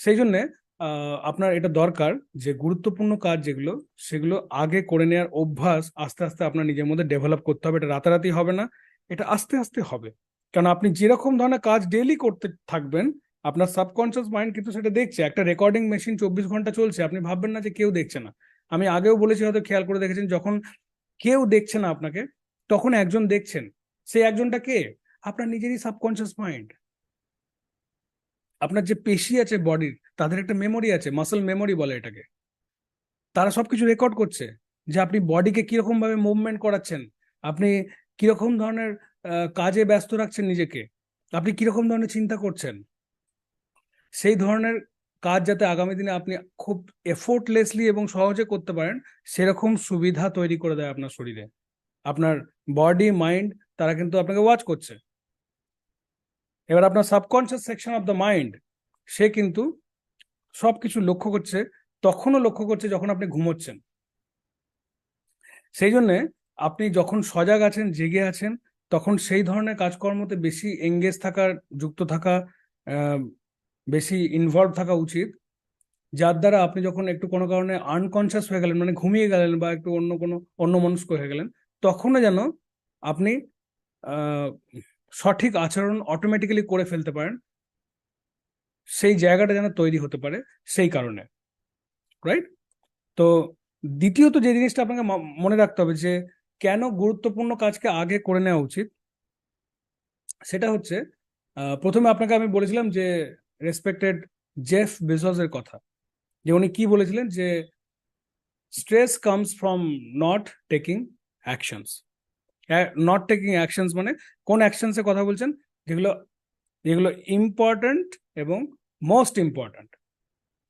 সেই জন্যে আপনার এটা দরকার যে গুরুত্বপূর্ণ কাজ যেগুলো, সেগুলো আগে করে নেওয়ার অভ্যাস আস্তে আস্তে আপনার নিজের মধ্যে ডেভেলপ করতে হবে। এটা রাতারাতি হবে না, এটা আস্তে আস্তে হবে। কারণ আপনি যেরকম ধরনের কাজ ডেইলি করতে থাকবেন, আপনার সাবকনসিয়াস মাইন্ড কিন্তু সেটা দেখছে। একটা রেকর্ডিং মেশিন চব্বিশ ঘণ্টা চলছে, আপনি ভাববেন না যে কেউ দেখছে না। আমি আগেও বলেছি, হয়তো খেয়াল করে দেখেছেন, যখন কেউ দেখছে না আপনাকে, তখন একজন দেখছেন। সেই একজনটা কে? আপনার নিজেরই সাবকনসিয়াস মাইন্ড আপনার যে পেশি আছে বডির তাদের একটা মেমোরি আছে মাসল মেমোরি বলে এটাকে। তারা সবকিছু রেকর্ড করছে যে আপনি বডিকে কীরকম ভাবে মুভমেন্ট করাচ্ছেন, আপনি কীরকম ধরনের কাজে ব্যস্ত রাখছেন নিজেকে, আপনি কীরকম ধরনের চিন্তা করছেন, সেই ধরনের কাজ যাতে আগামী দিনে আপনি খুব এফোর্টলেসলি এবং সহজে করতে পারেন, সেরকম সুবিধা তৈরি করে দেয় আপনার শরীরে। আপনার বডি মাইন্ড তারা কিন্তু আপনাকে ওয়াচ করছে। এবার আপনার subconscious section of the mind সে কিন্তু সব কিছু লক্ষ্য করছে, তখনও লক্ষ্য করছে যখন আপনি ঘুমোচ্ছেন। সেই জন্যে আপনি যখন সজাগ আছেন, জেগে আছেন, তখন সেই ধরনের কাজকর্মতে বেশি এঙ্গেজ থাকার যুক্ত থাকা বেশি ইনভলভ থাকা উচিত। যার দ্বারা আপনি যখন একটু কোনো কারণে আনকনসিয়াস হয়ে গেলেন মানে ঘুমিয়ে গেলেন বা একটু অন্য কোনো অন্য মনস্ক হয়ে গেলেন, তখনও যেন আপনি সঠিক আচরণ অটোমেটিক্যালি করে ফেলতে পারেন। সেই জায়গাটা যেন তৈরি হতে পারে সেই কারণে রাইট তো দ্বিতীয়ত যে জিনিসটা আপনাকে মনে রাখতে হবে যে কেন গুরুত্বপূর্ণ কাজকে আগে করে নেওয়া উচিত, সেটা হচ্ছে প্রথমে আপনাকে আমি বলেছিলাম যে রেসপেক্টেড জেফ বেজসের কথা, যে উনি কি বলেছিলেন যে stress comes from not taking actions not taking actions মানে কোন অ্যাকশনসের কথা বলছেন? যেগুলো যেগুলো ইম্পর্ট্যান্ট এবং মোস্ট ইম্পর্ট্যান্ট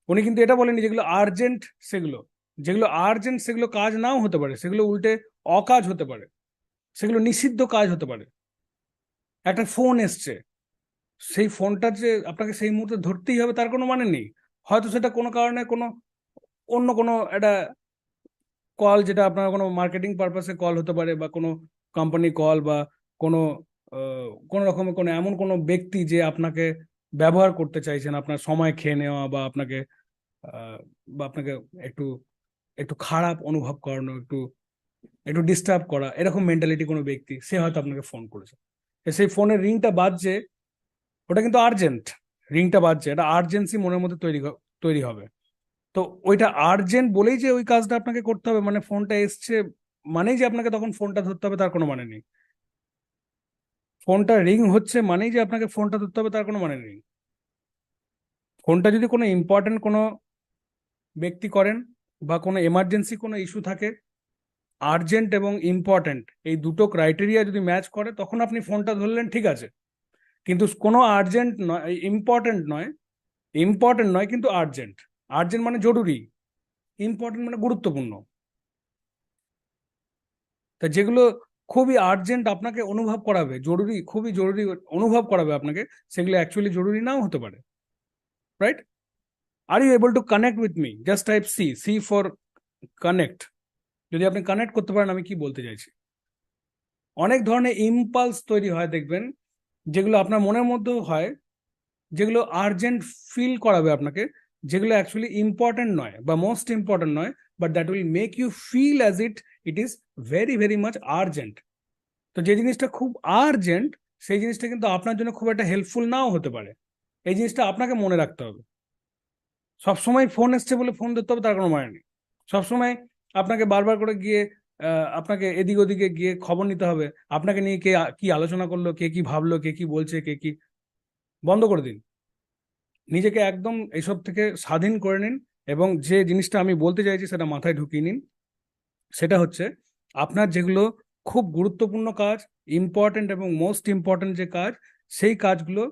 উনি কিন্তু এটা বলেনি যেগুলো আর্জেন্ট সেগুলো। যেগুলো আর্জেন্ট সেগুলো কাজ নাও হতে পারে, সেগুলো উল্টে অকাজ হতে পারে, সেগুলো নিষিদ্ধ কাজ হতে পারে। একটা ফোন এসছে, সেই ফোনটা যে আপনাকে সেই মুহূর্তে ধরতেই হবে তার কোনো মানে নেই। হয়তো সেটা কোনো কারণে কোনো, অন্য কোনো একটা কল যেটা আপনার কোনো মার্কেটিং পারপাসে কল হতে পারে বা কোনো কোম্পানি কল বা কোনো কোনো রকমের কোনো এমন কোনো ব্যক্তি যে আপনাকে ব্যবহার করতে চাইছেন, আপনার সময় খেয়ে নেওয়া বা আপনাকে বা আপনাকে একটু একটু খারাপ অনুভব করানো, একটু একটু ডিস্টার্ব করা, এরকম মেন্টালিটি কোনো ব্যক্তি, সে হয়তো আপনাকে ফোন করেছে। সেই ফোনের রিংটা বাজছে, ওটা কিন্তু আর্জেন্ট রিংটা বাজছে, এটা আর্জেন্সি মনের মধ্যে তৈরি তৈরি হবে। তো ওইটা আর্জেন্ট বলেই যে ওই কাজটা আপনাকে করতে হবে মানে ফোনটা এসছে মানেই যে আপনাকে তখন ফোনটা ধরতে হবে তার কোনো মানে নেই। ফোনটা রিং হচ্ছে মানেই যে আপনাকে ফোনটা ধরতে হবে তার কোনো মানে নেই। ফোনটা যদি কোনো ইম্পর্টেন্ট কোনো ব্যক্তি করেন বা কোনো এমার্জেন্সি কোনো ইস্যু থাকে আর্জেন্ট এবং ইম্পর্ট্যান্ট এই দুটো ক্রাইটেরিয়া যদি ম্যাচ করে, তখন আপনি ফোনটা ধরলেন, ঠিক আছে। কিন্তু কোনো আর্জেন্ট নয় ইম্পর্টেন্ট নয় ইম্পর্টেন্ট নয় কিন্তু আর্জেন্ট আর্জেন্ট মানে জরুরি। ইম্পর্টেন্ট মানে গুরুত্বপূর্ণ। তা যেগুলো খুবই আর্জেন্ট আপনাকে অনুভব করাবে, জরুরি, খুবই জরুরি অনুভব করাবে আপনাকে, সেগুলো অ্যাকচুয়ালি জরুরি নাও হতে পারে right are you able to connect with me just type C C for connect যদি আপনি কানেক্ট করতে পারেন, আমি কি বলতে চাইছি? অনেক ধরনের ইম্পালস তৈরি হয়, দেখবেন, যেগুলো আপনার মনের মধ্যেও হয়, যেগুলো আর্জেন্ট ফিল করাবে আপনাকে, যেগুলো অ্যাকচুয়ালি ইম্পর্ট্যান্ট নয় বা মোস্ট ইম্পর্ট্যান্ট নয় but that will make you feel as it it is very very much urgent তো যে জিনিসটা খুব আর্জেন্ট সেই জিনিসটা কিন্তু আপনার জন্য খুব একটা হেল্পফুল নাও হতে পারে। এই জিনিসটা আপনাকে মনে রাখতে হবে। সবসময় ফোন এসছে বলে ফোন ধরতে হবে, তার কোনো মানে নেই। সবসময় আপনাকে বারবার করে গিয়ে আপনাকে এদিক ওদিকে গিয়ে খবর নিতে হবে। আপনাকে নিয়ে কে, কি আলোচনা করল, কে কি ভাবলো, কে কি বলছে, কে কি বন্ধ করে দিন। নিজেকে একদম এইসব থেকে স্বাধীন করে নিন এবং যে জিনিসটা আমি বলতে চাইছি সেটা মাথায় ঢুকিয়ে নিন। সেটা হচ্ছে আপনার যেগুলো খুব গুরুত্বপূর্ণ কাজ ইম্পর্ট্যান্ট এবং মোস্ট ইম্পর্টেন্ট যে কাজ, সেই কাজগুলো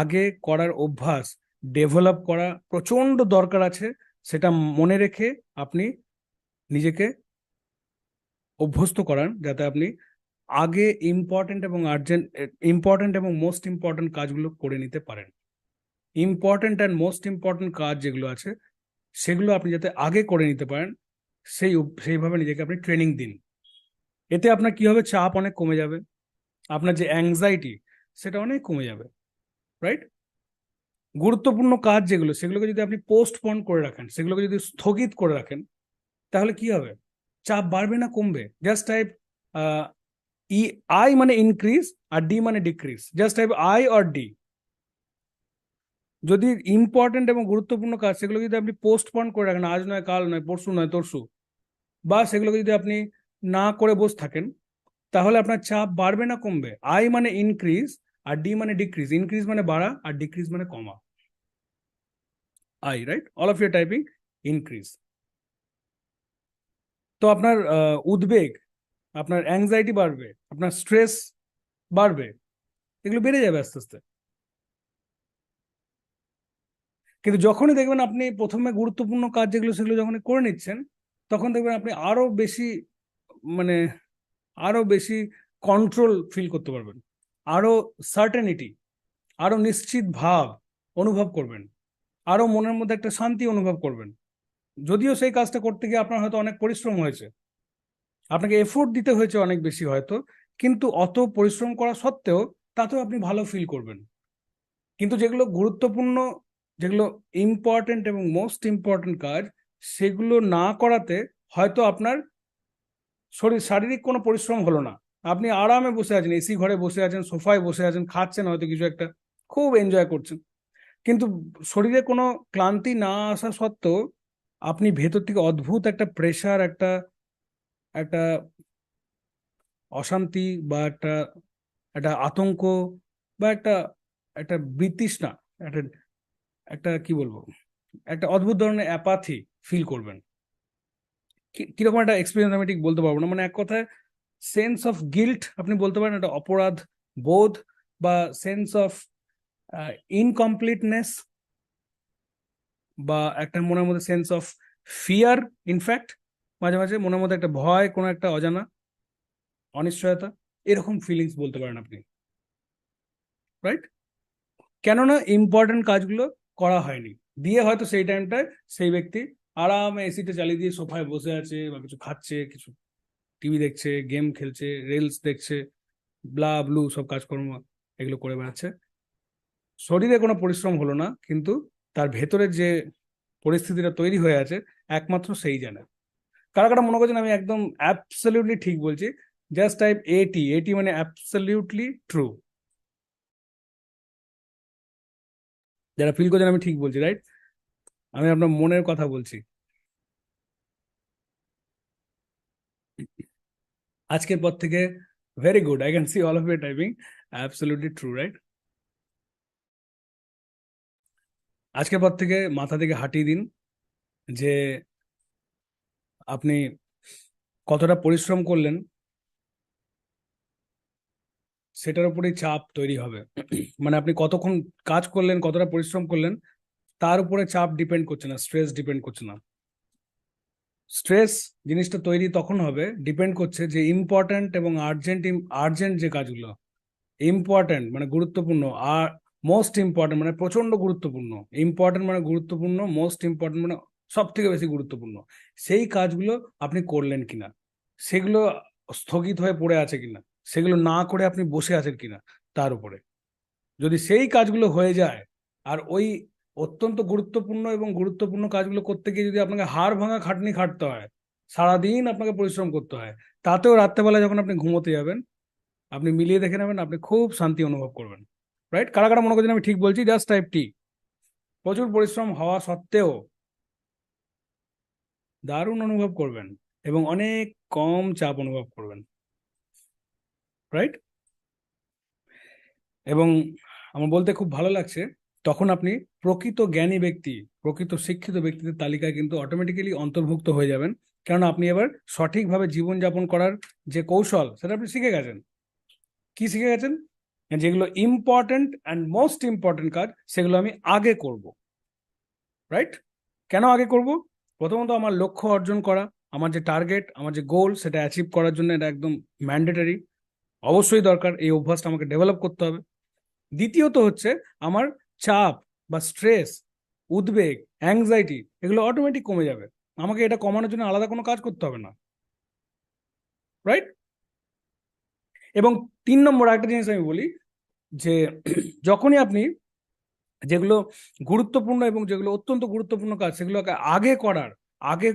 আগে করার অভ্যাস ডেভেলপ করা প্রচণ্ড দরকার আছে, সেটা মনে রেখে আপনি নিজেকে অভ্যস্ত করান, যাতে আপনি আগে ইম্পর্টেন্ট এবং আর্জেন্ট ইম্পর্টেন্ট এবং মোস্ট ইম্পর্টেন্ট কাজগুলো করে নিতে পারেন। ইম্পর্ট্যান্ট অ্যান্ড মোস্ট ইম্পর্টেন্ট কাজ যেগুলো আছে, সেগুলো আপনি যাতে আগে করে নিতে পারেন, সেই সেইভাবে নিজেকে আপনি ট্রেনিং দিন। এতে আপনার কি হবে? চাপ অনেক কমে যাবে। আপনার যে অ্যাংজাইটি সেটা অনেক কমে যাবে রাইট গুরুত্বপূর্ণ কাজ যেগুলো, সেগুলোকে যদি আপনি পোস্টপন করে রাখেন, সেগুলোকে যদি স্থগিত করে রাখেন, তাহলে কি হবে? চাপ বাড়বে না, কমবে? জাস্ট টাইপ ই আই মানে ইনক্রিজ আর ডি মানে decrease just type I or D যদি ইম্পর্টেন্ট এবং গুরুত্বপূর্ণ কাজ সেগুলো যদি আপনি পোস্টপন করে রাখেন, আজ নয়, কাল নয়, পরশু নয়, তরশু, বা সেগুলোকে যদি আপনি না করে বসে থাকেন, তাহলে আপনার চাপ বাড়বে না কমবে। আই মানে ইনক্রিজ আর ডি মানে ডিক্রিজ ইনক্রিজ মানে বাড়া আর ডিক্রিজ মানে কমা। I right all of your typing increase তো আপনার উদ্বেগ, আপনার অ্যাংজাইটি বাড়বে, আপনার স্ট্রেস বাড়বে, এগুলো বেড়ে যাবে আস্তে আস্তে। কিন্তু যখনই দেখবেন আপনি প্রথমে গুরুত্বপূর্ণ কাজ যেগুলো সেগুলো যখনই করে নিচ্ছেন, তখন দেখবেন আপনি আরও বেশি মানে আরও বেশি কন্ট্রোল ফিল করতে পারবেন। আরও সার্টেনিটি আরও নিশ্চিত ভাব অনুভব করবেন। আরও মনের মধ্যে একটা শান্তি অনুভব করবেন। যদিও সেই কাজটা করতে গিয়ে আপনার হয়তো অনেক পরিশ্রম হয়েছে। আপনাকে এফোর্ট দিতে হয়েছে অনেক বেশি হয়তো, কিন্তু অত পরিশ্রম করা সত্ত্বেও তাতেও আপনি ভালো ফিল করবেন। কিন্তু যেগুলো গুরুত্বপূর্ণ, যেগুলো ইম্পর্টেন্ট এবং মোস্ট ইম্পর্টেন্ট কাজ, সেগুলো না করাতে হয়তো আপনার শরীর, শারীরিক কোনো পরিশ্রম হলো না। আপনি আরামে বসে আছেন এসি ঘরে বসে আছেন, সোফায় বসে আছেন, খাচ্ছেন হয়তো কিছু একটা, খুব এনজয় করছেন। কিন্তু শরীরে কোনো ক্লান্তি না আসা সত্ত্বেও আপনি ভেতর থেকে অদ্ভুত একটা প্রেশার একটা একটা অশান্তি বা একটা একটা আতঙ্ক বা একটা একটা বিতৃষ্ণা, একটা একটা কি বলব, একটা অদ্ভুত ধরনের অ্যাপাথি ফিল করবেন। কীরকম একটা এক্সপিরিয়েন্স আমি ঠিক বলতে পারব না। মানে এক কথায় সেন্স অফ গিল্ট আপনি বলতে পারেন একটা অপরাধ, বোধ বা সেন্স অফ ইনকমপ্লিটনেস বা একটা মনের মধ্যে সেন্স অফ ফিয়ার ইনফ্যাক্ট মাঝে মাঝে মনের মধ্যে একটা ভয়, কোনো একটা অজানা, অনিশ্চয়তা, এরকম ফিলিংস বলতে পারেন আপনি। রাইট কেননা ইম্পর্টেন্ট কাজগুলো করা হয়নি। দিয়ে হয়তো সেই টাইমটায় সেই ব্যক্তি আরামে এসিতে চালিয়ে দিয়ে সোফায় বসে আছে বা কিছু খাচ্ছে, কিছু টিভি দেখছে গেম খেলছে রিলস দেখছে ব্লা ব্লু সব কাজকর্ম এগুলো করে বেড়াচ্ছে। শরীরে কোনো পরিশ্রম হলো না, কিন্তু তার ভেতরের যে পরিস্থিতিটা তৈরি হয়ে আছে, একমাত্র সেই জানে। কারা কারা মনে করছেন আমি একদম অ্যাবসলিউটলি ঠিক বলছি? জাস্ট টাইপ এটি এটি মানে অ্যাবসলিউটলি ট্রু যারা ফিল করছেন আমি ঠিক বলছি রাইট আমি আপনার মনের কথা বলছি। আজকের পর থেকে very good I can see all of your typing absolutely true right আজকের পর থেকে মাথা থেকে হাঁটিয়ে দিন যে আপনি কতটা পরিশ্রম করলেন, সেটার উপরেই চাপ তৈরি হবে। মানে আপনি কতক্ষণ কাজ করলেন, কতটা পরিশ্রম করলেন তার উপরে চাপ ডিপেন্ড করছে না স্ট্রেস ডিপেন্ড করছে না। স্ট্রেস জিনিসটা তৈরি তখন হবে ডিপেন্ড করছে যে ইম্পর্ট্যান্ট এবং আর্জেন্ট আর্জেন্ট যে কাজগুলো ইম্পর্ট্যান্ট মানে গুরুত্বপূর্ণ, আর মোস্ট ইম্পর্ট্যান্ট মানে প্রচণ্ড গুরুত্বপূর্ণ ইম্পর্ট্যান্ট মানে গুরুত্বপূর্ণ মোস্ট ইম্পর্ট্যান্ট মানে সব থেকে বেশি গুরুত্বপূর্ণ। সেই কাজগুলো আপনি করলেন কিনা, সেগুলো স্থগিত হয়ে পড়ে আছে কিনা, সেগুলো না করে আপনি বসে আছেন কিনা, তার উপরে। যদি সেই কাজগুলো হয়ে যায়, আর ওই অত্যন্ত গুরুত্বপূর্ণ এবং গুরুত্বপূর্ণ কাজগুলো করতে গিয়ে যদি আপনাকে হাড় ভাঙা খাটনি খাটতে হয়, সারাদিন আপনাকে পরিশ্রম করতে হয়, তাতেও রাত্রেবেলা যখন আপনি ঘুমোতে যাবেন, আপনি মিলিয়ে দেখে নেবেন, আপনি খুব শান্তি অনুভব করবেন। রাইট কারা কারা মনে করছেন আমি ঠিক বলছি? জাস্ট টাইপ টি প্রচুর পরিশ্রম হওয়া সত্ত্বেও দারুণ অনুভব করবেন এবং অনেক কম চাপ অনুভব করবেন। রাইট এবং আমার বলতে খুব ভালো লাগছে তখন আপনি প্রকৃত জ্ঞানী ব্যক্তি, প্রকৃত শিক্ষিত ব্যক্তিদের তালিকায় কিন্তু অটোমেটিক্যালি অন্তর্ভুক্ত হয়ে যাবেন। কেননা আপনি এবার সঠিকভাবে জীবনযাপন করার যে কৌশল, সেটা আপনি শিখে গেছেন। কি শিখে গেছেন? যেগুলো ইম্পর্টেন্ট অ্যান্ড মোস্ট ইম্পর্টেন্ট কাজ, সেগুলো আমি আগে করব। রাইট কেন আগে করব? প্রথমত আমার লক্ষ্য অর্জন করা, আমার যে টার্গেট আমার যে গোল সেটা অ্যাচিভ করার জন্য এটা একদম ম্যান্ডেটারি অবশ্যই দরকার, এই অভ্যাসটা আমাকে ডেভেলপ করতে হবে। দ্বিতীয়ত হচ্ছে, আমার চাপ বা স্ট্রেস উদ্বেগ অ্যাংজাইটি এগুলো অটোমেটিক কমে যাবে। আমাকে এটা কমানোর জন্য আলাদা কোনো কাজ করতে হবে না। রাইট এবং তিন নম্বর একটা জিনিস আমি বলি যে, যখনই আপনি যেগুলো গুরুত্বপূর্ণ এবং যেগুলো অত্যন্ত গুরুত্বপূর্ণ কাজ, সেগুলোকে আগে করার, আগে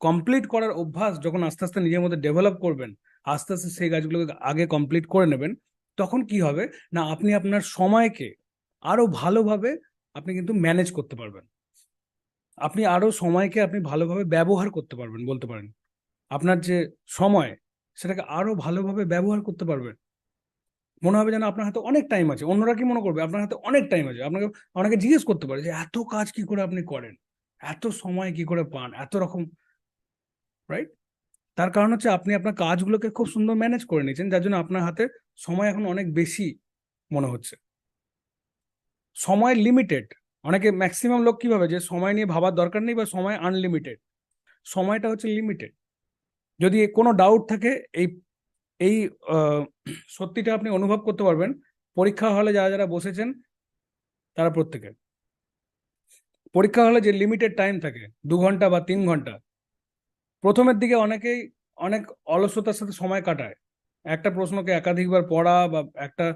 কমপ্লিট করার অভ্যাস যখন আস্তে আস্তে নিজের মধ্যে ডেভেলপ করবেন, আস্তে আস্তে সেই কাজগুলোকে আগে কমপ্লিট করে নেবেন, তখন কি হবে? না, আপনি আপনার সময়কে আরও ভালোভাবে আপনি কিন্তু ম্যানেজ করতে পারবেন। আপনি আরও সময়কে আপনি ভালোভাবে ব্যবহার করতে পারবেন, বলতে পারেন। আপনার যে সময়, সেটাকে আরও ভালোভাবে ব্যবহার করতে পারবেন। মনে হবে যেন আপনার হাতে অনেক টাইম আছে। অন্যরা কি মনে করবে? আপনার হাতে অনেক টাইম আছে। আপনাকে অনেকে জিজ্ঞেস করতে পারে যে, এত কাজ কি করে আপনি করেন? এত সময় কি করে পান? এত রকম? রাইট তার কারণ হচ্ছে আপনি আপনার কাজগুলোকে খুব সুন্দর ম্যানেজ করে নিয়েছেন, যার জন্য আপনার হাতে সময় এখন অনেক বেশি মনে হচ্ছে। সময় লিমিটেড অনেকে ম্যাক্সিমাম লোক কি ভাবে যে সময় নিয়ে ভাবার দরকার নেই বা সময় আনলিমিটেড সময়টা হচ্ছে লিমিটেড যদি কোনো ডাউট থাকে, এই এই সত্যিটা আপনি অনুভব করতে পারবেন। পরীক্ষা হলে যারা যারা বসেছেন, তারা প্রত্যেকে। পরীক্ষা হলে যে লিমিটেড টাইম থাকে, দু ঘণ্টা বা তিন ঘণ্টা, প্রথমের দিকে অনেকেই অনেক অলসতার সাথে সময় কাটায়। একটা প্রশ্নকে একাধিকবার পড়া বা একটা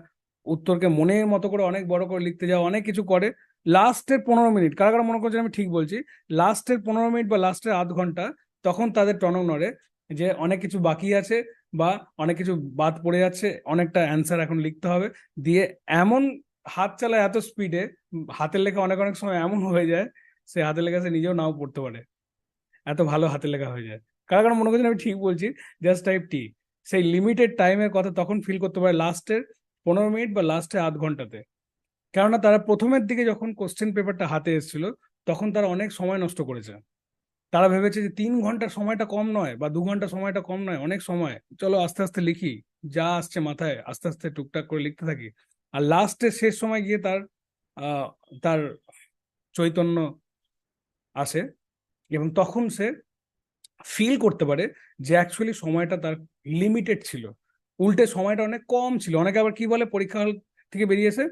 উত্তরকে মনের মতো করে অনেক বড় করে লিখতে যাওয়া অনেক কিছু করে। লাস্টের পনেরো মিনিট, কারা কারা মনে করছেন আমি ঠিক বলছি, লাস্টের পনেরো মিনিট বা লাস্টের আধ ঘণ্টা তখন তাদের টনক নড়ে যে অনেক কিছু বাকি আছে বা অনেক কিছু বাদ পড়ে যাচ্ছে, অনেকটা অ্যান্সার এখন লিখতে হবে। দিয়ে এমন হাত চালায় এত স্পিডে হাতের লেখা অনেক অনেক সময় এমন হয়ে যায়, সে হাতের লেখা সে নিজেও নাও পড়তে পারে। এত ভালো হাতের লেখা হয়ে যায়। কারা কারা মনে করছেন আমি ঠিক বলছি জাস্ট টাইপ টি সেই লিমিটেড টাইমের কথা তখন ফিল করতে পারে লাস্টের পনেরো মিনিট বা লাস্টে আধ ঘন্টাতে। কেননা তারা প্রথমের দিকে যখন কোশ্চেন পেপারটা হাতে এসেছিল, তখন তারা অনেক সময় নষ্ট করেছে। তারা ভেবেছে যে তিন ঘণ্টার সময়টা কম নয় বা দু ঘণ্টা সময়টা কম নয়, অনেক সময়। চলো আস্তে আস্তে লিখি, যা আসছে মাথায়, আস্তে আস্তে টুকটাক করে লিখতে থাকি। আর লাস্টে শেষ সময় গিয়ে তার তার চৈতন্য আসে এবং তখন সে ফিল করতে পারে যে অ্যাকচুয়ালি সময়টা তার লিমিটেড ছিল। উল্টে সময়টা অনেক কম ছিল। অনেকে আবার কি বলে, পরীক্ষা হল থেকে বেরিয়েছে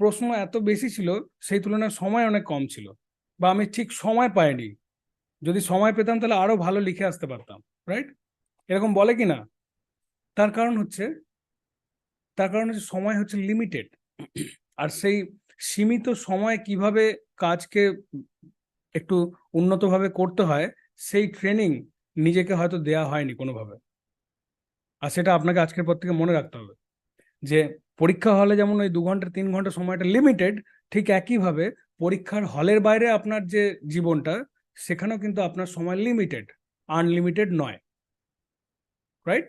প্রশ্ন এত বেশি ছিল, সেই তুলনায় সময় অনেক কম ছিল বা আমি ঠিক সময় পাইনি। যদি সময় পেতাম তাহলে আরও ভালো লিখে আসতে পারতাম রাইট এরকম বলে কি না তার কারণ হচ্ছে, তার কারণ হচ্ছে সময় হচ্ছে লিমিটেড আর সেই সীমিত সময় কীভাবে কাজকে একটু উন্নতভাবে করতে হয়, সেই ট্রেনিং নিজেকে হয়তো দেয়া হয়নি কোনোভাবে। আর সেটা আপনাকে আজকের পর থেকে মনে রাখতে হবে যে পরীক্ষা হলে যেমন ওই দু ঘণ্টা, তিন ঘণ্টা সময়টা লিমিটেড ঠিক একইভাবে পরীক্ষার হলের বাইরে আপনার যে জীবনটা, সেখানেও কিন্তু আপনার সময় লিমিটেড আনলিমিটেড নয়। রাইট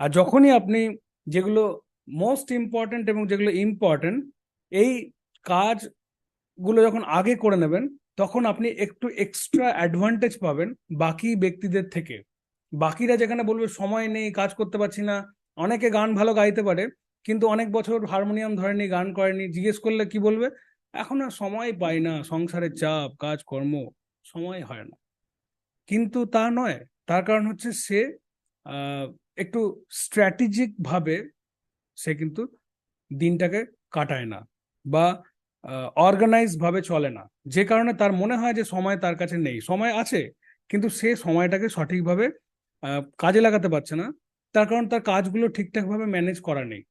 আর যখনই আপনি যেগুলো মোস্ট ইম্পর্ট্যান্ট এবং যেগুলো ইম্পর্ট্যান্ট এই কাজগুলো যখন আগে করে নেবেন, তখন আপনি একটু এক্সট্রা অ্যাডভান্টেজ পাবেন বাকি ব্যক্তিদের থেকে। বাকিরা যেখানে বলবে, সময় নেই, কাজ করতে পারছি না। অনেকে গান ভালো গাইতে পারে, কিন্তু অনেক বছর হারমোনিয়াম ধরেনি, গান করেনি, জিজ্ঞেস করলে কি বলবে? এখন আর সময় পাই না, সংসারের চাপ, কাজকর্ম, সময় হয় না। কিন্তু তা নয়, তার কারণ হচ্ছে সে একটু স্ট্র্যাটেজিক ভাবে সে কিন্তু দিনটাকে কাটায় না বা অর্গানাইজ ভাবে চলে না। যে কারণে তার মনে হয় যে সময় তার কাছে নেই। সময় আছে, কিন্তু সে সময়টাকে সঠিকভাবে কাজে লাগাতে পারছে না। তার কারণ তার কাজগুলো ঠিকঠাকভাবে ম্যানেজ করা নেই।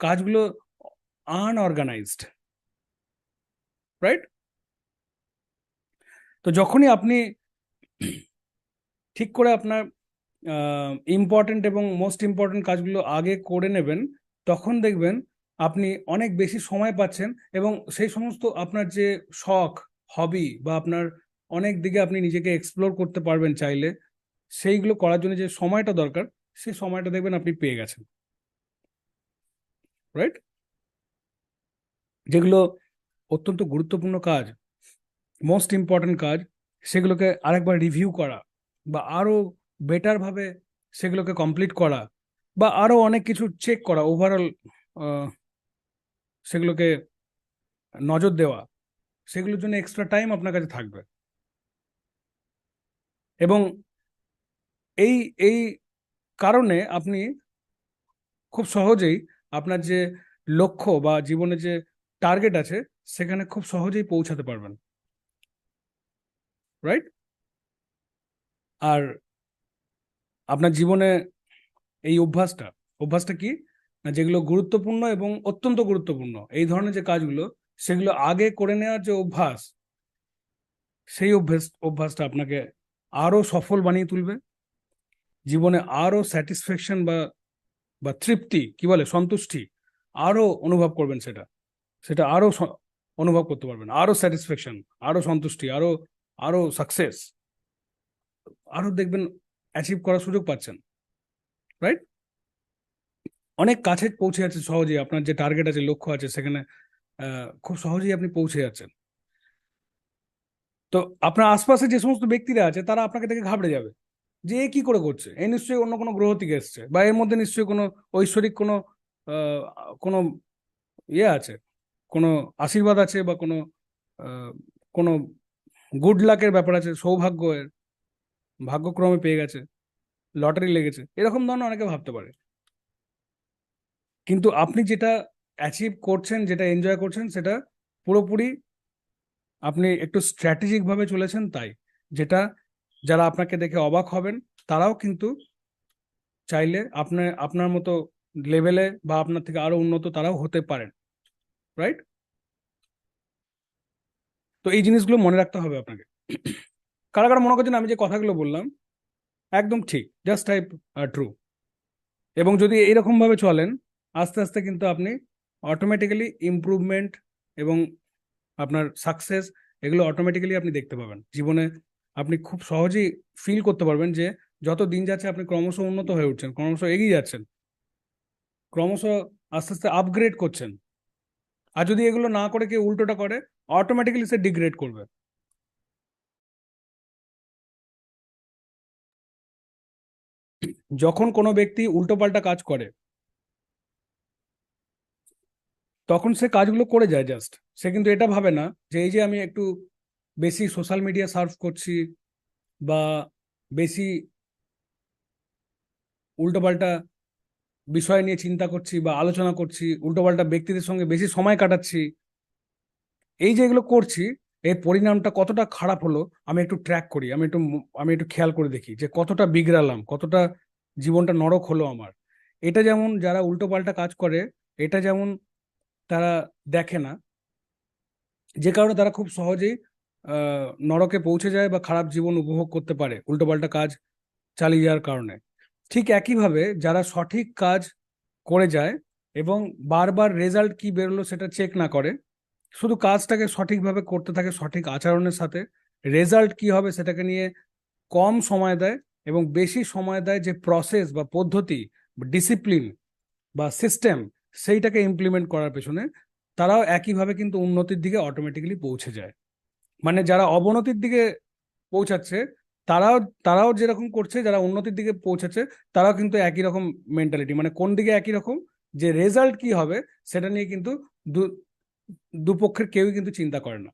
কাজগুলো আনঅর্গানাইজড রাইট তো যখনই আপনি ঠিক করে আপনার ইম্পর্টেন্ট এবং মোস্ট ইম্পর্টেন্ট কাজগুলো আগে করে নেবেন, তখন দেখবেন আপনি অনেক বেশি সময় পাচ্ছেন এবং সেই সমস্ত আপনার যে শখ হবি বা আপনার অনেক দিকে আপনি নিজেকে এক্সপ্লোর করতে পারবেন চাইলে। সেইগুলো করার জন্য যে সময়টা দরকার, সেই সময়টা দেখবেন আপনি পেয়ে গেছেন। রাইট যেগুলো অত্যন্ত গুরুত্বপূর্ণ কাজ মোস্ট ইম্পর্টেন্ট কাজ, সেগুলোকে আরেকবার রিভিউ করা বা আরও বেটারভাবে সেগুলোকে কমপ্লিট করা বা আরও অনেক কিছু চেক করা ওভারঅল সেগুলোকে নজর দেওয়া, সেগুলোর জন্য এক্সট্রা টাইম আপনার কাছে থাকবে। এবং এই এই কারণে আপনি খুব সহজেই আপনার যে লক্ষ্য বা জীবনে যে টার্গেট আছে, সেখানে খুব সহজেই পৌঁছাতে পারবেন। রাইট আর আপনার জীবনে এই অভ্যাসটা অভ্যাসটা কি? না, যেগুলো গুরুত্বপূর্ণ এবং অত্যন্ত গুরুত্বপূর্ণ, এই ধরনের যে কাজগুলো, সেগুলো আগে করে নেওয়ার যে অভ্যাস, সেই অভ্যাস, অভ্যাসটা আপনাকে আরও সফল বানিয়ে তুলবে। জীবনে আরও স্যাটিসফ্যাকশন বা বা তৃপ্তি, কি বলে, সন্তুষ্টি আরও অনুভব করবেন সেটা। সেটা আরও স- অনুভব করতে পারবেন। আরও স্যাটিসফ্যাকশন আরও সন্তুষ্টি, আরও আরও সাকসেস আরও দেখবেন অ্যাচিভ করার সুযোগ পাচ্ছেন রাইট অনেক কাছে পৌঁছে যাচ্ছে সহজেই। আপনার যে টার্গেট আছে, লক্ষ্য আছে, সেখানে খুব সহজেই আপনি পৌঁছে যাচ্ছেন। তো আপনার আশপাশে যে সমস্ত ব্যক্তিরা আছে, তারা আপনাকে দেখে ঘাবড়ে যাবে। যে এ কি করে করছে? এ নিশ্চয়ই অন্য কোনো গ্রহ থেকে এসছে বা এর মধ্যে নিশ্চয়ই কোনো ঐশ্বরিক কোনো কোনো ইয়ে আছে? কোনো আশীর্বাদ আছে বা কোনো কোনো গুড লাকের ব্যাপার আছে? সৌভাগ্য এর ভাগ্যক্রমে পেয়ে গেছে, লটারি লেগেছে, এরকম ধরনের অনেকে ভাবতে পারে। কিন্তু আপনি যেটা অ্যাচিভ করছেন, যেটা এনজয় করছেন, সেটা পুরোপুরি আপনি একটু স্ট্র্যাটেজিক ভাবে চলেছেন তাই। যেটা যারা আপনাকে দেখে অবাক হবেন, তারাও কিন্তু চাইলে আপনার আপনার মতো লেভেলে বা আপনার থেকে আরও উন্নত তারাও হতে পারেন রাইট তো এই জিনিসগুলো মনে রাখতে হবে আপনাকে। কারা কারা মনে করছেন আমি যে কথাগুলো বললাম, একদম ঠিক জাস্ট টাইপ ট্রু এবং যদি এরকম ভাবে চলেন, আস্তে আস্তে কিন্তু আপনি অটোমেটিক্যালি ইমপ্রুভমেন্ট এবং আপনার সাকসেস এগুলো অটোমেটিক্যালি আপনি দেখতে পাবেন। জীবনে আপনি খুব সহজেই ফিল করতে পারবেন যে যত দিন যাচ্ছে আপনি ক্রমশ উন্নত হয়ে উঠছেন, ক্রমশ এগিয়ে যাচ্ছেন। ক্রমশ আস্তে আস্তে আপগ্রেড করছেন। আর যদি এগুলো না করে কেউ উল্টোটা করে অটোমেটিক্যালি সে ডিগ্রেড করবে। যখন কোনো ব্যক্তি উল্টোপাল্টা কাজ করে, তখন সে কাজগুলো করে যায় জাস্ট সে কিন্তু এটা ভাবে না যে এই যে আমি একটু বেশি সোশ্যাল মিডিয়া সার্ভ করছি বা বেশি উল্টোপাল্টা বিষয় নিয়ে চিন্তা করছি বা আলোচনা করছি, উল্টোপাল্টা ব্যক্তিদের সঙ্গে বেশি সময় কাটাচ্ছি, এই যে এগুলো করছি, এর পরিণামটা কতটা খারাপ হলো, আমি একটু ট্র্যাক করি, আমি একটু আমি একটু খেয়াল করে দেখি যে কতটা বিগড়ালাম, কতটা জীবনটা নরক হলো আমার। এটা যেমন যারা উল্টোপাল্টা কাজ করে, এটা যেমন তারা দেখে না, যে কারণে তারা খুব সহজেই নরকে পৌঁছে যায় বা খারাপ জীবন উপভোগ করতে পারে, উল্টোপাল্টা কাজ চালিয়ে যাওয়ার কারণে। ঠিক একইভাবে যারা সঠিক কাজ করে যায় এবং বারবার রেজাল্ট কি বেরোলো সেটা চেক না করে, শুধু কাজটাকে সঠিকভাবে করতে থাকে সঠিক আচরণের সাথে রেজাল্ট কি হবে সেটাকে নিয়ে কম সময় দেয় এবং বেশি সময় দেয় যে প্রসেস বা পদ্ধতি ডিসিপ্লিন বা সিস্টেম সেইটাকে ইমপ্লিমেন্ট করার পেছনে, তারাও একইভাবে কিন্তু উন্নতির দিকে অটোমেটিক্যালি পৌঁছে যায়। মানে যারা অবনতির দিকে পৌঁছাচ্ছে, তারাও তারাও যেরকম করছে, যারা উন্নতির দিকে পৌঁছাচ্ছে, তারাও কিন্তু একই রকম মেন্টালিটি মানে কোন দিকে একই রকম, যে রেজাল্ট কি হবে, সেটা নিয়ে কিন্তু দুপক্ষের কেউই কিন্তু চিন্তা করে না।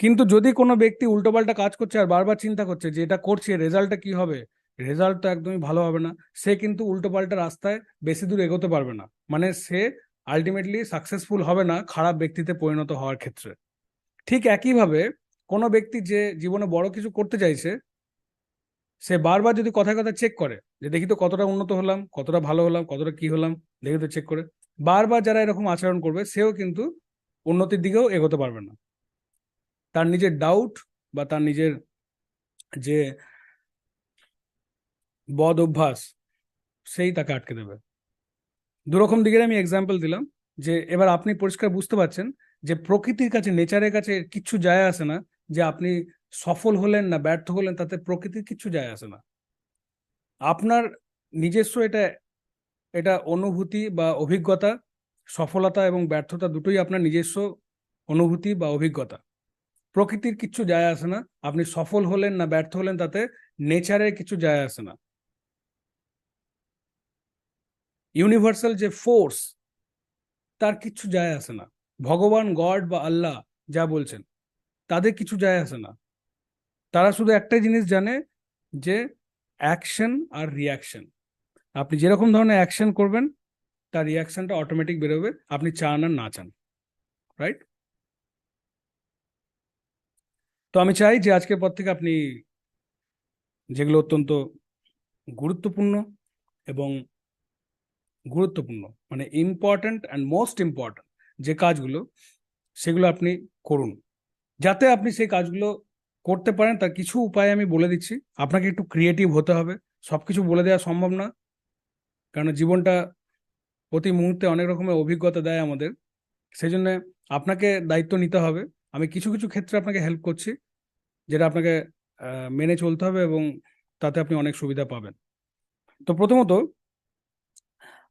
কিন্তু যদি কোনো ব্যক্তি উল্টোপাল্টা কাজ করছে আর বারবার চিন্তা করছে যে এটা করছে রেজাল্টটা কি হবে রেজাল্ট তো একদমই ভালো হবে না, সে কিন্তু উল্টোপাল্টা রাস্তায় বেশি দূর এগোতে পারবে না। মানে সে আলটিমেটলি সাকসেসফুল হবে না, খারাপ ব্যক্তিতে পরিণত হওয়ার ক্ষেত্রে। ঠিক একইভাবে কোনো ব্যক্তি যে জীবনে বড় কিছু করতে চাইছে, সে বারবার যদি কথায় কথায় চেক করে যে দেখি তো কতটা উন্নত হলাম, কতটা ভালো হলাম, কতটা কি হলাম, দেখি তো চেক করে। বারবার যারা এরকম আচরণ করবে, সেও কিন্তু উন্নতির দিকেও এগোতে পারবে না। তার নিজের ডাউট বা তার নিজের যে বদ অভ্যাস, সেই তাকে আটকে দেবে। দুরকম দিকের আমি এক্সাম্পল দিলাম যে এবার আপনি পরিষ্কার বুঝতে পারছেন যে প্রকৃতির কাছে নেচারের কাছে কিচ্ছু যায় আসে না, যে আপনি সফল হলেন না, ব্যর্থ হলেন, তাতে প্রকৃতির কিচ্ছু যায় আসে না। আপনার নিজস্ব এটা এটা অনুভূতি বা অভিজ্ঞতা, সফলতা এবং ব্যর্থতা দুটোই আপনার নিজস্ব অনুভূতি বা অভিজ্ঞতা। প্রকৃতির কিচ্ছু যায় আসে না, আপনি সফল হলেন না, ব্যর্থ হলেন, তাতে নেচারের কিছু যায় আসে না। ইউনিভার্সাল যে ফোর্স তার কিচ্ছু যায় আসে না। ভগবান, গড বা আল্লাহ যা বলছেন, তাদের কিছু যায় আসে না। তারা শুধু একটাই জিনিস জানে যে অ্যাকশন আর রিয়াকশন আপনি যেরকম ধরনের অ্যাকশন করবেন, তার রিয়াকশনটা অটোমেটিক বেরোবে, আপনি চান আর না চান, রাইট? তো আমি চাই যে আজকের পর থেকে আপনি যেগুলো অত্যন্ত গুরুত্বপূর্ণ এবং গুরুত্বপূর্ণ মানে ইম্পর্ট্যান্ট অ্যান্ড মোস্ট ইম্পর্ট্যান্ট যে কাজগুলো, সেগুলো আপনি করুন। যাতে আপনি সেই কাজগুলো করতে পারেন, তার কিছু উপায় আমি বলে দিচ্ছি। আপনাকে একটু ক্রিয়েটিভ হতে হবে। সব কিছু বলে দেওয়া সম্ভব না। কারণ জীবনটা প্রতি মুহূর্তে অনেক রকমের অভিজ্ঞতা দেয় আমাদের। সেই জন্য আপনাকে দায়িত্ব নিতে হবে। আমি কিছু কিছু ক্ষেত্রে আপনাকে হেল্প করছি, যেটা আপনাকে মেনে চলতে হবে এবং তাতে আপনি অনেক সুবিধা পাবেন। তো প্রথমত,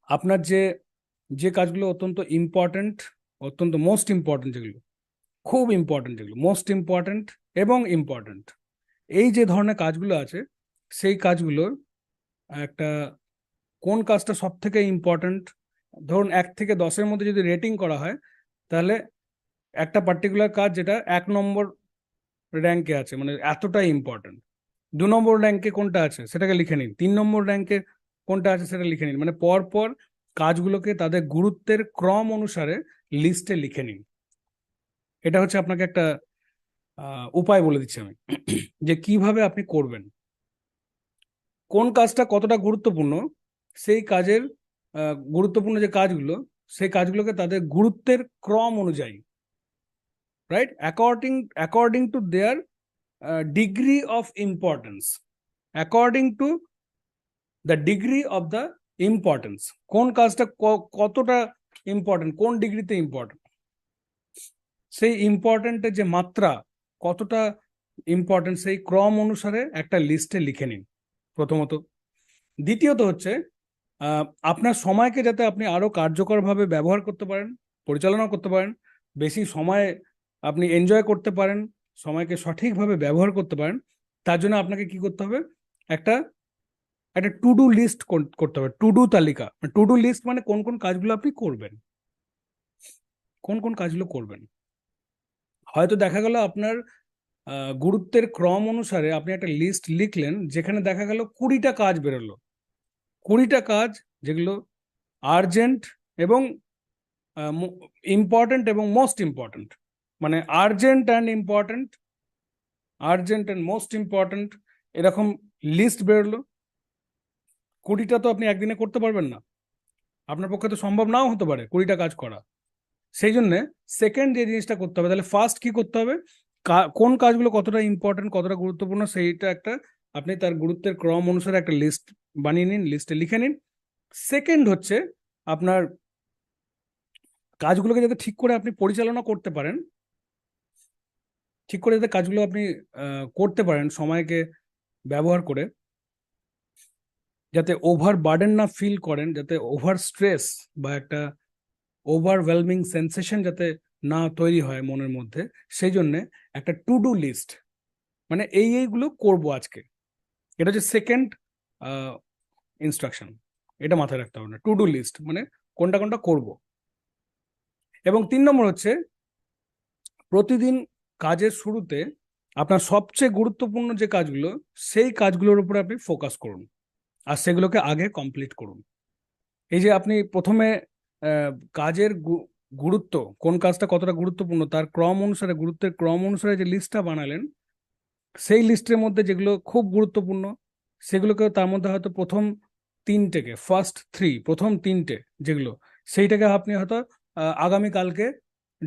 আপনার যে যে কাজগুলো অত্যন্ত ইম্পর্ট্যান্ট অত্যন্ত মোস্ট ইম্পর্ট্যান্ট যেগুলো, খুব ইম্পর্টেন্ট যেগুলো মোস্ট ইম্পর্টেন্ট এবং ইম্পর্ট্যান্ট এই যে ধরনের কাজগুলো আছে, সেই কাজগুলোর একটা কোন কাজটা সব থেকে ইম্পর্ট্যান্ট ধরুন এক থেকে দশের মধ্যে যদি রেটিং করা হয়, তাহলে একটা পার্টিকুলার কাজ যেটা এক নম্বর র্যাঙ্কে আছে মানে এতটাই ইম্পর্টেন্ট দু নম্বর র্যাঙ্কে কোনটা আছে, সেটাকে লিখে নিন। তিন নম্বর র্যাঙ্কে কোনটা আছে, সেটা লিখে নিন। মানে পর পর কাজগুলোকে তাদের গুরুত্বের ক্রম অনুসারে লিস্টে লিখে নিন। এটা হচ্ছে আপনাকে একটা উপায় বলে দিচ্ছি আমি, যে কীভাবে আপনি করবেন। কোন কাজটা কতটা গুরুত্বপূর্ণ, সেই কাজের গুরুত্বপূর্ণ যে কাজগুলো, সেই কাজগুলোকে তাদের গুরুত্বের ক্রম অনুযায়ী right according according to their degree of importance according to the degree of the importance কোন কাজটা কতটা ইম্পর্টেন্ট কোন ডিগ্রিতে ইম্পর্টেন্ট সেই ইম্পর্টেন্টের যে মাত্রা, কতটা ইম্পর্টেন্ট সেই ক্রম অনুসারে একটা লিস্টে লিখে নিন, প্রথমত। দ্বিতীয়ত হচ্ছে আপনার সময়কে যাতে আপনি আরও কার্যকরভাবে ব্যবহার করতে পারেন পরিচালনা করতে পারেন, বেশি সময় আপনি এনজয় করতে পারেন, সময়কে সঠিকভাবে ব্যবহার করতে পারেন, তার জন্য আপনাকে কি করতে হবে? একটা একটা টু ডু লিস্ট করতে হবে টু ডু তালিকা। টু ডু লিস্ট মানে কোন কোন কাজগুলো আপনি করবেন। কোন কোন কাজগুলো করবেন। হয়তো দেখা গেল আপনার গুরুত্বের ক্রম অনুসারে আপনি একটা লিস্ট লিখলেন, যেখানে দেখা গেল কুড়িটা কাজ বেরোলো। কুড়িটা কাজ যেগুলো আর্জেন্ট এবং ইম্পর্টেন্ট এবং মোস্ট ইম্পর্ট্যান্ট মানে urgent and important urgent and most important এরকম লিস্ট বেরোলো। কুড়িটা তো আপনি একদিনে করতে পারবেন না। আপনার পক্ষে তো সম্ভব নাও হতে পারে কুড়িটা কাজ করা। সেই জন্যে সেকেন্ড যে জিনিসটা করতে হবে, তাহলে ফার্স্ট কি করতে হবে? কোন কাজগুলো কতটা ইম্পর্টেন্ট কতটা গুরুত্বপূর্ণ সেইটা একটা আপনি তার গুরুত্বের ক্রম অনুসারে একটা লিস্ট বানিয়ে নিন লিস্টে লিখে নিন। সেকেন্ড হচ্ছে আপনার কাজগুলোকে যাতে ঠিক করে আপনি পরিচালনা করতে পারেন, ঠিক করে যাতে কাজগুলো আপনি করতে পারেন সময়কে ব্যবহার করে। যাতে ওভার বার্ডেন না ফিল করেন, যাতে ওভার স্ট্রেস বা একটা ওভারওয়েলমিং সেন্সেশন যাতে না তৈরি হয় মনের মধ্যে, সেই জন্যে একটা টু ডু লিস্ট মানে এই এইগুলো করব আজকে। এটা হচ্ছে সেকেন্ড ইনস্ট্রাকশন এটা মাথায় রাখতে হবে না টু ডু লিস্ট মানে কোনটা কোনটা করব। এবং তিন নম্বর হচ্ছে, প্রতিদিন কাজের শুরুতে আপনার সবচেয়ে গুরুত্বপূর্ণ যে কাজগুলো, সেই কাজগুলোর উপরে আপনি ফোকাস করুন। আর সেগুলোকে আগে কমপ্লিট করুন। এই যে আপনি প্রথমে কাজের গুরুত্ব, কোন কাজটা কতটা গুরুত্বপূর্ণ, তার ক্রম অনুসারে, গুরুত্বের ক্রম অনুসারে যে লিস্টটা বানালেন, সেই লিস্টের মধ্যে যেগুলো খুব গুরুত্বপূর্ণ সেগুলোকে তার মধ্যে হয়তো প্রথম তিনটেকে ফার্স্ট থ্রি প্রথম তিনটে যেগুলো, সেইটাকে আপনি হয়তো আগামীকালকে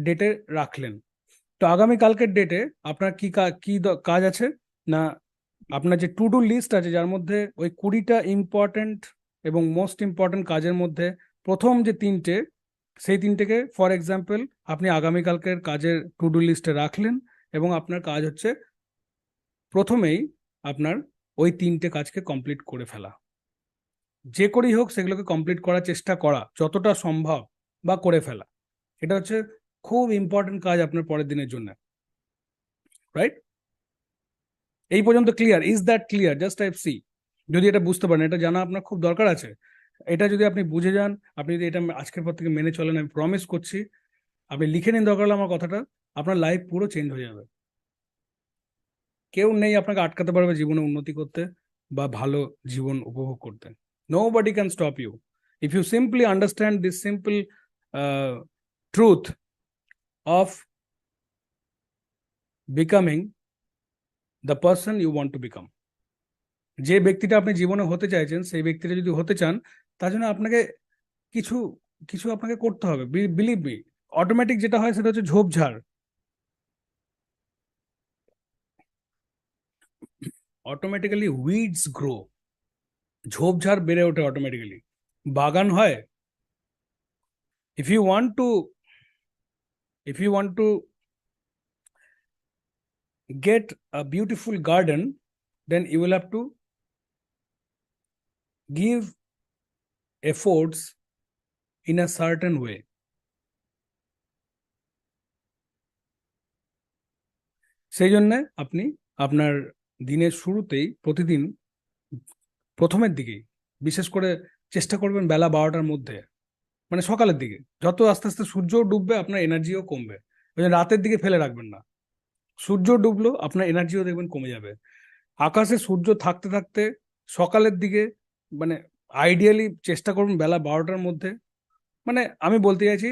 ডেটে রাখলেন। তো আগামীকালকের ডেটে আপনার কি কা- কাজ আছে? না আপনার যে টু ডু লিস্ট আছে, যার মধ্যে ওই কুড়িটা ইম্পর্ট্যান্ট এবং মোস্ট ইম্পর্ট্যান্ট কাজের মধ্যে প্রথম যে তিনটে, সেই তিনটেকে ফর এক্সাম্পল আপনি আগামীকালকের কাজের টু ডু লিস্টে রাখলেন এবং আপনার কাজ হচ্ছে প্রথমেই আপনার ওই তিনটে কাজকে কমপ্লিট করে ফেলা। যে করেই হোক সেগুলোকে কমপ্লিট করার চেষ্টা করা, যতটা সম্ভব বা করে ফেলা। এটা হচ্ছে খুব ইম্পর্টেন্ট কাজ আপনার পরের দিনের জন্য রাইট এই পর্যন্ত clear is that clear just type C যদি এটা বুঝতে পারেন, এটা জানা আপনার খুব দরকার আছে। এটা যদি আপনি বুঝে যান, আপনি যদি এটা আজকের পর থেকে মেনে চলেন, আমি প্রমিস করছি, আপনি লিখে নিন দরকার হলে আমার কথাটা, আপনার লাইফ পুরো চেঞ্জ হয়ে যাবে। কেউ নেই আপনাকে আটকাতে পারবে জীবনে উন্নতি করতে বা ভালো জীবন উপভোগ করতে। Nobody can stop you if you simply understand this simple truth of becoming the person you want to become যে ব্যক্তিটা আপনি জীবনে হতে চাইছেন, সেই ব্যক্তিটা যদি হতে চান, তার জন্য আপনাকে কিছু কিছু আপনাকে করতে হবে। বিলিভ মি অটোমেটিক যেটা হয় সেটা হচ্ছে ঝোপঝাড়। অটোমেটিক্যালি উইডস গ্রো ঝোপঝাড় বেড়ে ওঠে অটোমেটিক্যালি বাগান হয়। If you want to if you want to get a beautiful garden, then you will have to give efforts in a certain way. সেই জন্য আপনি আপনার দিনের শুরুতেই প্রতিদিন প্রথমের দিকেই, বিশেষ করে চেষ্টা করবেন বেলা বারোটার মধ্যে মানে সকালের দিকে। যত আস্তে আস্তে সূর্য ডুববে, আপনার এনার্জিও কমবে। ওই জন্য রাতের দিকে ফেলে রাখবেন না। সূর্য ডুবলো, আপনার এনার্জিও দেখবেন কমে যাবে। আকাশে সূর্য থাকতে থাকতে সকালের দিকে মানে আইডিয়ালি চেষ্টা করুন বেলা বারোটার মধ্যে। মানে আমি বলতে চাইছি,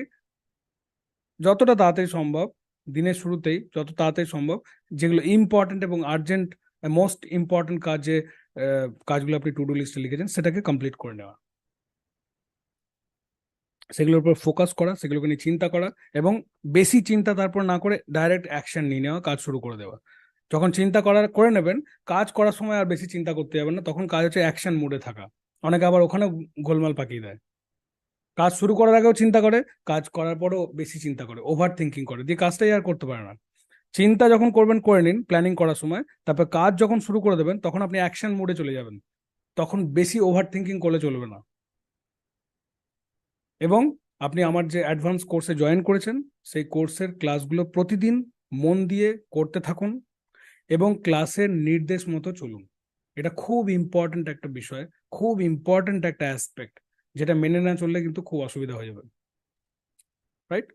যতটা তাড়াতাড়ি সম্ভব, দিনের শুরুতেই যত তাড়াতাড়ি সম্ভব, যেগুলো ইম্পর্টেন্ট এবং আর্জেন্ট মোস্ট ইম্পর্ট্যান্ট কাজ কাজগুলো আপনি টু ডু লিস্টে লিখেছেন, সেটাকে কমপ্লিট করে নেওয়া। সেগুলোর উপর ফোকাস করা, সেগুলোকে নিয়ে চিন্তা করা এবং বেশি চিন্তা তারপর না করে ডাইরেক্ট অ্যাকশন নিয়ে নেওয়া, কাজ শুরু করে দেওয়া। যখন চিন্তা করার, করে নেবেন, কাজ করার সময় আর বেশি চিন্তা করতে যাবেন না, তখন কাজ হচ্ছে অ্যাকশন মোডে থাকা। অনেকে আবার ওখানে গোলমাল পাকিয়ে দেয়। কাজ শুরু করার আগেও চিন্তা করে, কাজ করার পরেও বেশি চিন্তা করে ওভার থিঙ্কিং করে, দিয়ে কাজটাই আর করতে পারে না। চিন্তা যখন করবেন, করে নিন প্ল্যানিং করার সময়, তারপর কাজ যখন শুরু করে দেবেন, তখন আপনি অ্যাকশন মোডে চলে যাবেন। তখন বেশি ওভার থিঙ্কিং করলে চলবে না। এবং আপনি আমার যে অ্যাডভান্স কোর্সে জয়েন করেছেন, সেই কোর্সের ক্লাসগুলো প্রতিদিন মন দিয়ে করতে থাকুন এবং ক্লাসের নির্দেশ মতো চলুন। এটা খুব ইম্পর্ট্যান্ট একটা বিষয়, খুব ইম্পর্ট্যান্ট একটা অ্যাসপেক্ট যেটা মেনে না চললে কিন্তু খুব অসুবিধা হয়ে যাবে। রাইট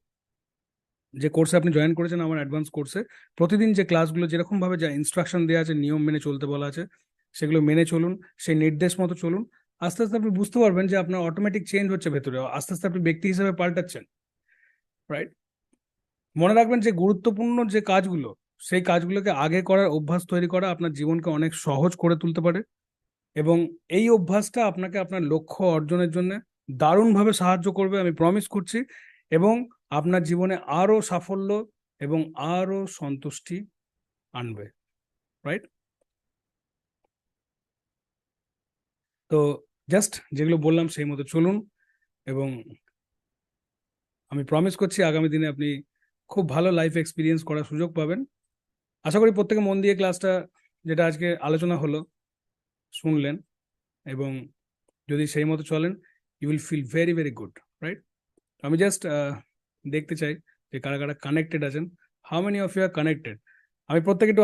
যে কোর্সে আপনি জয়েন করেছেন, আমার অ্যাডভান্স কোর্সে প্রতিদিন যে ক্লাসগুলো যেরকমভাবে যা ইনস্ট্রাকশন দেওয়া আছে, নিয়ম মেনে চলতে বলা আছে, সেগুলো মেনে চলুন, সেই নির্দেশ মতো চলুন আস্তে আস্তে আপনি বুঝতে পারবেন যে আপনার অটোমেটিক চেঞ্জ হচ্ছে ভেতরে। আস্তে আস্তে আপনি ব্যক্তি হিসেবে পাল্টাচ্ছেন রাইট মনে রাখবেন যে গুরুত্বপূর্ণ যে কাজগুলো, সেই কাজগুলোকে আগে করার অভ্যাস তৈরি করা আপনার জীবনকে অনেক সহজ করে তুলতে পারে এবং এই অভ্যাসটা আপনাকে আপনার লক্ষ্য অর্জনের জন্য দারুণভাবে সাহায্য করবে, আমি প্রমিস করছি, এবং আপনার জীবনে আরও সাফল্য এবং আরও সন্তুষ্টি আনবে রাইট তো জাস্ট যেগুলো বললাম সেই মতো চলুন এবং আমি প্রমিস করছি আগামী দিনে আপনি খুব ভালো লাইফ এক্সপিরিয়েন্স করার সুযোগ পাবেন। আশা করি প্রত্যেকে মন দিয়ে ক্লাসটা যেটা আজকে আলোচনা হলো শুনলেন এবং যদি সেই মতো চলেন you will feel very very good right আমি জাস্ট দেখতে চাই যে কারা কারা কানেক্টেড আছেন how many of you are connected আমি প্রত্যেকে একটু